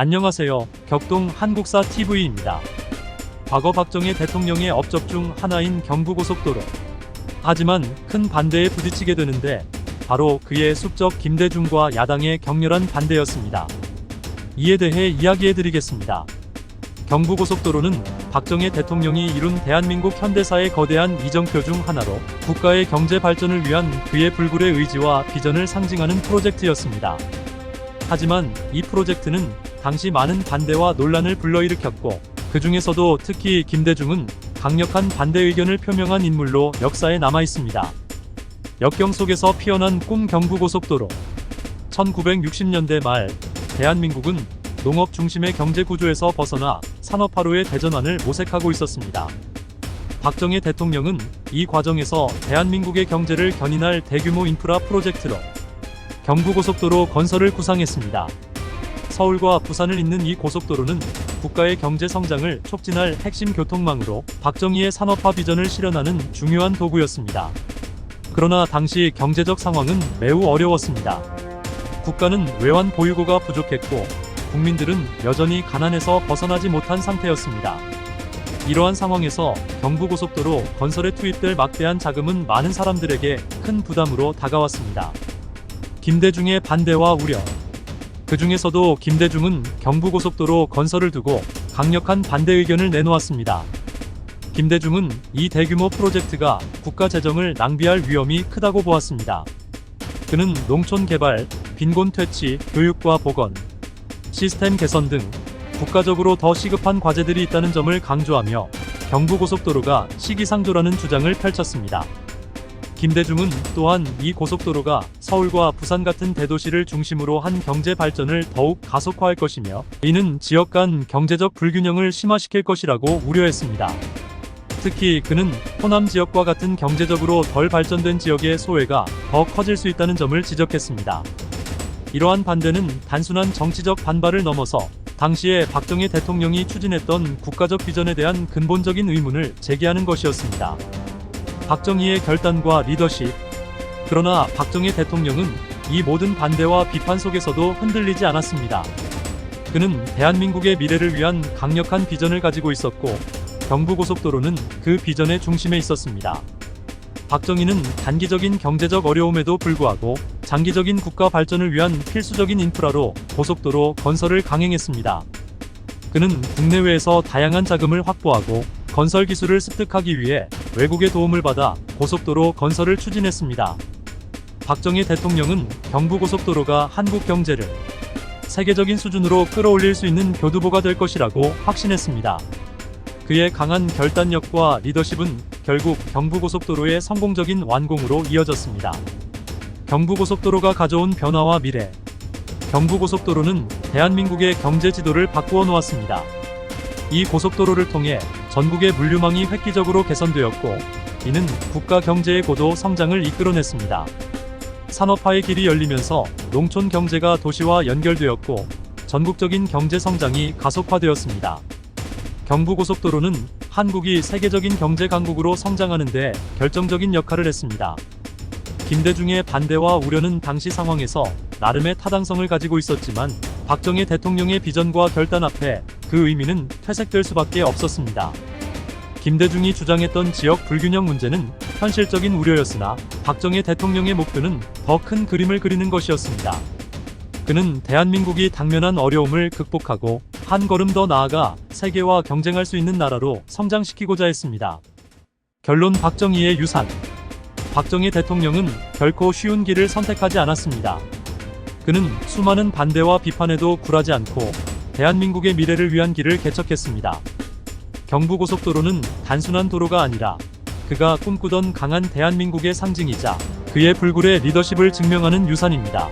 안녕하세요. 격동 한국사 TV입니다. 과거 박정희 대통령의 업적 중 하나인 경부고속도로. 하지만 큰 반대에 부딪히게 되는데 바로 그의 숙적 김대중과 야당의 격렬한 반대였습니다. 이에 대해 이야기해 드리겠습니다. 경부고속도로는 박정희 대통령이 이룬 대한민국 현대사의 거대한 이정표 중 하나로 국가의 경제 발전을 위한 그의 불굴의 의지와 비전을 상징하는 프로젝트였습니다. 하지만 이 프로젝트는 당시 많은 반대와 논란을 불러일으켰고 그 중에서도 특히 김대중은 강력한 반대 의견을 표명한 인물로 역사에 남아 있습니다. 역경 속에서 피어난 꿈 경부고속도로 1960년대 말 대한민국은 농업 중심의 경제 구조에서 벗어나 산업화로의 대전환을 모색하고 있었습니다. 박정희 대통령은 이 과정에서 대한민국의 경제를 견인할 대규모 인프라 프로젝트로 경부고속도로 건설을 구상했습니다. 서울과 부산을 잇는 이 고속도로는 국가의 경제 성장을 촉진할 핵심 교통망으로 박정희의 산업화 비전을 실현하는 중요한 도구였습니다. 그러나 당시 경제적 상황은 매우 어려웠습니다. 국가는 외환 보유고가 부족했고 국민들은 여전히 가난에서 벗어나지 못한 상태였습니다. 이러한 상황에서 경부고속도로 건설에 투입될 막대한 자금은 많은 사람들에게 큰 부담으로 다가왔습니다. 김대중의 반대와 우려. 그 중에서도 김대중은 경부고속도로 건설을 두고 강력한 반대 의견을 내놓았습니다. 김대중은 이 대규모 프로젝트가 국가 재정을 낭비할 위험이 크다고 보았습니다. 그는 농촌 개발, 빈곤 퇴치, 교육과 보건, 시스템 개선 등 국가적으로 더 시급한 과제들이 있다는 점을 강조하며 경부고속도로가 시기상조라는 주장을 펼쳤습니다. 김대중은 또한 이 고속도로가 서울과 부산 같은 대도시를 중심으로 한 경제 발전을 더욱 가속화할 것이며 이는 지역 간 경제적 불균형을 심화시킬 것이라고 우려했습니다. 특히 그는 호남 지역과 같은 경제적으로 덜 발전된 지역의 소외가 더 커질 수 있다는 점을 지적했습니다. 이러한 반대는 단순한 정치적 반발을 넘어서 당시에 박정희 대통령이 추진했던 국가적 비전에 대한 근본적인 의문을 제기하는 것이었습니다. 박정희의 결단과 리더십. 그러나 박정희 대통령은 이 모든 반대와 비판 속에서도 흔들리지 않았습니다. 그는 대한민국의 미래를 위한 강력한 비전을 가지고 있었고 경부고속도로는 그 비전의 중심에 있었습니다. 박정희는 단기적인 경제적 어려움에도 불구하고 장기적인 국가 발전을 위한 필수적인 인프라로 고속도로 건설을 강행했습니다. 그는 국내외에서 다양한 자금을 확보하고 건설 기술을 습득하기 위해 외국의 도움을 받아 고속도로 건설을 추진했습니다. 박정희 대통령은 경부고속도로가 한국 경제를 세계적인 수준으로 끌어올릴 수 있는 교두보가 될 것이라고 확신했습니다. 그의 강한 결단력과 리더십은 결국 경부고속도로의 성공적인 완공으로 이어졌습니다. 경부고속도로가 가져온 변화와 미래. 경부고속도로는 대한민국의 경제 지도를 바꾸어 놓았습니다. 이 고속도로를 통해 전국의 물류망이 획기적으로 개선되었고, 이는 국가 경제의 고도 성장을 이끌어냈습니다. 산업화의 길이 열리면서 농촌 경제가 도시와 연결되었고, 전국적인 경제 성장이 가속화되었습니다. 경부고속도로는 한국이 세계적인 경제 강국으로 성장하는데 결정적인 역할을 했습니다. 김대중의 반대와 우려는 당시 상황에서 나름의 타당성을 가지고 있었지만 박정희 대통령의 비전과 결단 앞에 그 의미는 퇴색될 수밖에 없었습니다. 김대중이 주장했던 지역 불균형 문제는 현실적인 우려였으나 박정희 대통령의 목표는 더 큰 그림을 그리는 것이었습니다. 그는 대한민국이 당면한 어려움을 극복하고 한 걸음 더 나아가 세계와 경쟁할 수 있는 나라로 성장시키고자 했습니다. 결론 박정희의 유산. 박정희 대통령은 결코 쉬운 길을 선택하지 않았습니다. 그는 수많은 반대와 비판에도 굴하지 않고 대한민국의 미래를 위한 길을 개척했습니다. 경부고속도로는 단순한 도로가 아니라 그가 꿈꾸던 강한 대한민국의 상징이자 그의 불굴의 리더십을 증명하는 유산입니다.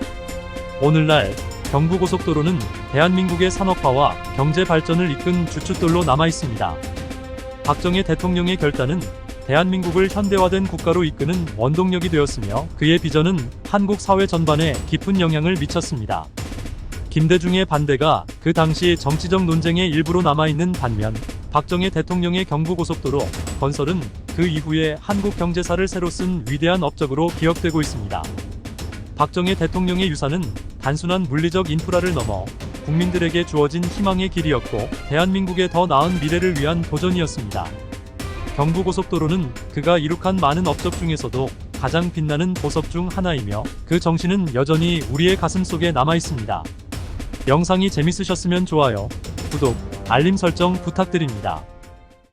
오늘날 경부고속도로는 대한민국의 산업화와 경제 발전을 이끈 주춧돌로 남아 있습니다. 박정희 대통령의 결단은 대한민국을 현대화된 국가로 이끄는 원동력이 되었으며 그의 비전은 한국 사회 전반에 깊은 영향을 미쳤습니다. 김대중의 반대가 그 당시 정치적 논쟁의 일부로 남아있는 반면 박정희 대통령의 경부고속도로 건설은 그 이후에 한국 경제사를 새로 쓴 위대한 업적으로 기억되고 있습니다. 박정희 대통령의 유산은 단순한 물리적 인프라를 넘어 국민들에게 주어진 희망의 길이었고 대한민국의 더 나은 미래를 위한 도전이었습니다. 경부고속도로는 그가 이룩한 많은 업적 중에서도 가장 빛나는 보석 중 하나이며 그 정신은 여전히 우리의 가슴 속에 남아 있습니다. 영상이 재밌으셨으면 좋아요, 구독, 알림 설정 부탁드립니다.